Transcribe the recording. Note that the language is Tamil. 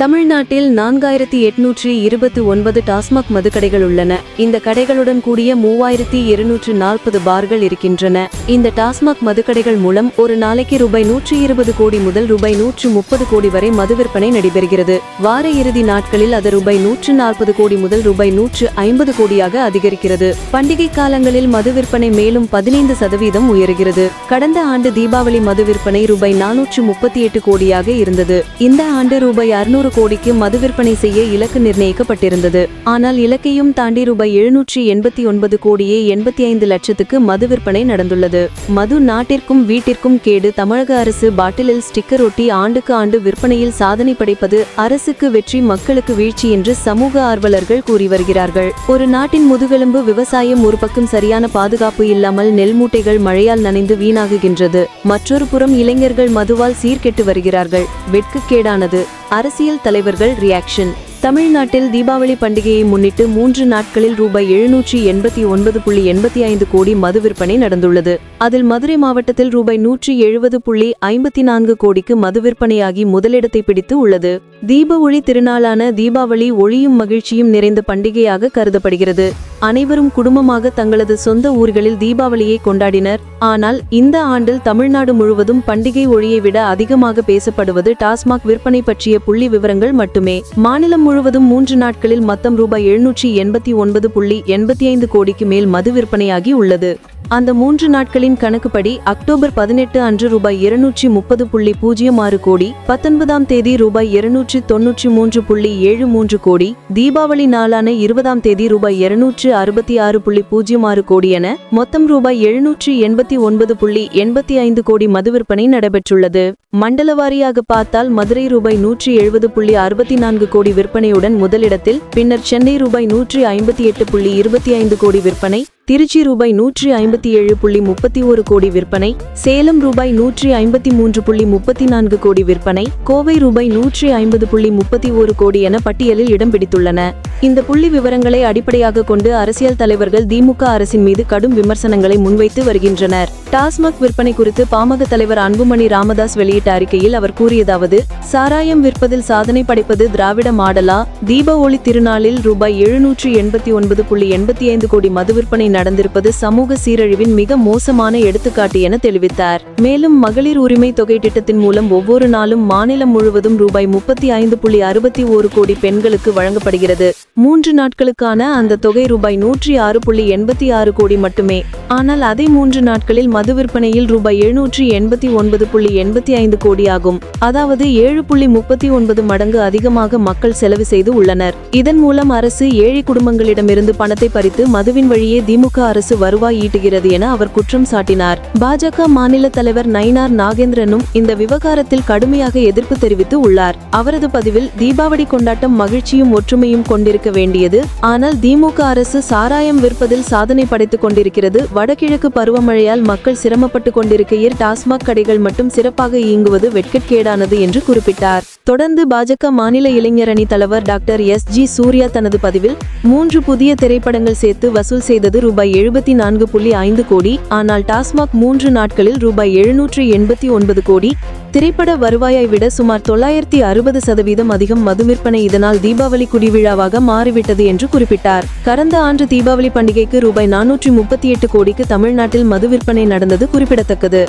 தமிழ்நாட்டில் நான்காயிரத்தி எட்நூற்றி இருபத்தி ஒன்பது டாஸ்மாக் மதுக்கடைகள் உள்ளன. இந்த கடைகளுடன் கூடிய மூவாயிரத்தி இருநூற்று நாற்பது பார்கள் இருக்கின்றன. இந்த டாஸ்மாக் மதுக்கடைகள் மூலம் ஒரு நாளைக்கு ரூபாய் நூற்றி இருபது கோடி முதல் ரூபாய் நூற்று முப்பது கோடி வரை மது விற்பனை நடைபெறுகிறது. வார இறுதி நாட்களில் அது ரூபாய் நூற்று நாற்பது கோடி முதல் ரூபாய் நூற்று ஐம்பது கோடியாக அதிகரிக்கிறது. பண்டிகை காலங்களில் மது விற்பனை மேலும் பதினைந்து சதவீதம் உயர்கிறது. கடந்த ஆண்டு தீபாவளி மது விற்பனை ரூபாய் நானூற்று முப்பத்தி எட்டு கோடியாக இருந்தது. இந்த ஆண்டு ரூபாய் அறுநூறு எழுநூறு கோடிக்கு மது விற்பனை செய்ய இலக்கு நிர்ணயிக்கப்பட்டிருந்தது. ஆனால் இலக்கையும் தாண்டி ரூபாய் எழுநூற்றி எண்பத்தி ஒன்பது கோடியே எண்பத்தி ஐந்து லட்சத்துக்கு மது விற்பனை நடந்துள்ளது. மது நாட்டிற்கும் வீட்டிற்கும் கேடு. தமிழக அரசு பாட்டிலில் ஸ்டிக்கர் ஒட்டி ஆண்டுக்கு ஆண்டு விற்பனையில் சாதனை படைப்பது அரசுக்கு வெற்றி மக்களுக்கு வீழ்ச்சி என்று சமூக ஆர்வலர்கள் கூறி வருகிறார்கள். ஒரு நாட்டின் முதுகெலும்பு விவசாயம் ஒரு பக்கம் சரியான பாதுகாப்பு இல்லாமல் நெல் மூட்டைகள் மழையால் நனைந்து வீணாகுகின்றது. மற்றொரு புறம் இளைஞர்கள் மதுவால் சீர்கெட்டு வருகிறார்கள். வெட்கக்கேடானது அரசியல் தலைவர்கள் ரியாக்ஷன் தமிழ்நாட்டில் தீபாவளி பண்டிகையை முன்னிட்டு மூன்று நாட்களில் ரூபாய் எழுநூற்றி எண்பத்தி ஒன்பது புள்ளி எண்பத்தி ஐந்து கோடி மது விற்பனை நடந்துள்ளது. அதில் மதுரை மாவட்டத்தில் ரூபாய் நூற்றி எழுபது புள்ளி ஐம்பத்தி நான்கு கோடிக்கு மது விற்பனையாகி முதலிடத்தை பிடித்து உள்ளது. தீப ஒளி திருநாளான தீபாவளி ஒளியும் மகிழ்ச்சியும் நிறைந்த பண்டிகையாக கருதப்படுகிறது. அனைவரும் குடும்பமாக தங்களது சொந்த ஊர்களில் தீபாவளியை கொண்டாடினர். ஆனால் இந்த ஆண்டில் தமிழ்நாடு முழுவதும் பண்டிகை ஒளியை விட அதிகமாக பேசப்படுவது டாஸ்மாக் விற்பனை பற்றிய புள்ளி விவரங்கள் மட்டுமே. மாநிலம் முழுவதும் மூன்று நாட்களில் மொத்தம் ரூபாய் எழுநூற்றி எண்பத்தி ஒன்பது புள்ளி எண்பத்தி ஐந்து கோடிக்கு மேல் மது விற்பனையாகி உள்ளது. அந்த மூன்று நாட்களின் கணக்குப்படி அக்டோபர் பதினெட்டு அன்று ரூபாய் இருநூற்றி முப்பது புள்ளி பூஜ்ஜியம் ஆறு கோடி பத்தொன்பதாம் தேதி ரூபாய் இருநூற்றி தொன்னூற்றி மூன்று புள்ளி ஏழு மூன்று கோடி தீபாவளி நாளான இருபதாம் தேதி ரூபாய் இருநூற்று அறுபத்தி ஆறு புள்ளி பூஜ்ஜியம் ஆறு கோடி என மொத்தம் ரூபாய் எழுநூற்றி எண்பத்தி ஒன்பது புள்ளி எண்பத்தி ஐந்து கோடி மது விற்பனை நடைபெற்றுள்ளது. மண்டல வாரியாக பார்த்தால் மதுரை ரூபாய் நூற்றி எழுபது புள்ளி அறுபத்தி நான்கு கோடி விற்பனையுடன் முதலிடத்தில் பின்னர் சென்னை ரூபாய் நூற்றி ஐம்பத்தி எட்டு புள்ளி இருபத்தி ஐந்து கோடி விற்பனை திருச்சி ரூபாய் நூற்றி ஐம்பத்தி ஏழு புள்ளி முப்பத்தி ஒரு கோடி விற்பனை சேலம் ரூபாய் நூற்றி ஐம்பத்தி மூன்று புள்ளி முப்பத்தி நான்கு கோடி விற்பனை கோவை ரூபாய் நூற்றி ஐம்பது புள்ளி முப்பத்தி ஒரு கோடி என பட்டியலில் இடம் பிடித்துள்ளன. இந்த புள்ளி விவரங்களை அடிப்படையாக கொண்டு அரசியல் தலைவர்கள் திமுக அரசின் மீது கடும் விமர்சனங்களை முன்வைத்து வருகின்றனர். டாஸ்மாக் விற்பனை குறித்து பாமக தலைவர் அன்புமணி ராமதாஸ் வெளியிட்ட அறிக்கையில் அவர் கூறியதாவது சாராயம் விற்பதில் சாதனை படைப்பது திராவிட மாடலா? தீப ஒளி திருநாளில் ரூபாய் எழுநூற்றி எண்பத்தி ஒன்பது புள்ளி எண்பத்தி ஐந்து கோடி மது விற்பனை நடந்திருப்பது சமூக சீரழிவின் மிக மோசமான எடுத்துக்காட்டு என தெரிவித்தார். மேலும் மகளிர் உரிமை தொகை திட்டத்தின் மூலம் ஒவ்வொரு நாளும் மாநிலம் முழுவதும் ரூபாய் முப்பத்தி ஐந்து புள்ளி அறுபத்தி ஒரு கோடி பெண்களுக்கு வழங்கப்படுகிறது. மூன்று நாட்களுக்கான அந்த தொகை ரூபாய் நூற்றி ஆறு புள்ளி எண்பத்தி ஆறு கோடி மட்டுமே. ஆனால் அதே மூன்று நாட்களில் மது விற்பனையில் ரூபாய் எழுநூற்றி எண்பத்தி ஒன்பது புள்ளி எண்பத்தி ஐந்து கோடி ஆகும். அதாவது ஏழு புள்ளி முப்பத்தி ஒன்பது மடங்கு அதிகமாக மக்கள் செலவு செய்து உள்ளனர். இதன் மூலம் அரசு ஏழை குடும்பங்களிடமிருந்து பணத்தை பறித்து மதுவின் வழியே திமுக திமுக அரசு வருவாய் ஈட்டுகிறது என அவர் குற்றம் சாட்டினார். பாஜக மாநில தலைவர் நயினார் நாகேந்திரனும் இந்த விவகாரத்தில் கடுமையாக எதிர்ப்பு தெரிவித்து உள்ளார். அவரது பதிவில் தீபாவளி கொண்டாட்டம் மகிழ்ச்சியும் ஒற்றுமையும் கொண்டிருக்க வேண்டியது ஆனால் திமுக அரசு சாராயம் விற்பதில் சாதனை படைத்துக் கொண்டிருக்கிறது. வடகிழக்கு பருவமழையால் மக்கள் சிரமப்பட்டு கொண்டிருக்கையில் டாஸ்மாக் கடைகள் மட்டும் சிறப்பாக இயங்குவது வெட்கக்கேடானது என்று குறிப்பிட்டார். தொடர்ந்து பாஜக மாநில இளைஞரணி தலைவர் டாக்டர் எஸ் ஜி சூர்யா தனது பதிவில் மூன்று புதிய திரைப்படங்கள் சேர்த்து வசூல் செய்தது ரூபாய் ரூபாய் எழுபத்தி நான்கு புள்ளி ஐந்து கோடி ஆனால் டாஸ்மாக் மூன்று நாட்களில் ரூபாய் எழுநூற்று எண்பத்தி ஒன்பது கோடி திரைப்பட வருவாயை விட சுமார் தொள்ளாயிரத்தி அறுபது சதவீதம் அதிகம் மது விற்பனை இதனால் தீபாவளி குடிவிழாவாக மாறிவிட்டது என்று குறிப்பிட்டார். கடந்த ஆண்டு தீபாவளி பண்டிகைக்கு ரூபாய் நானூற்றி முப்பத்தி எட்டு கோடிக்கு தமிழ்நாட்டில் மது விற்பனை நடந்தது குறிப்பிடத்தக்கது.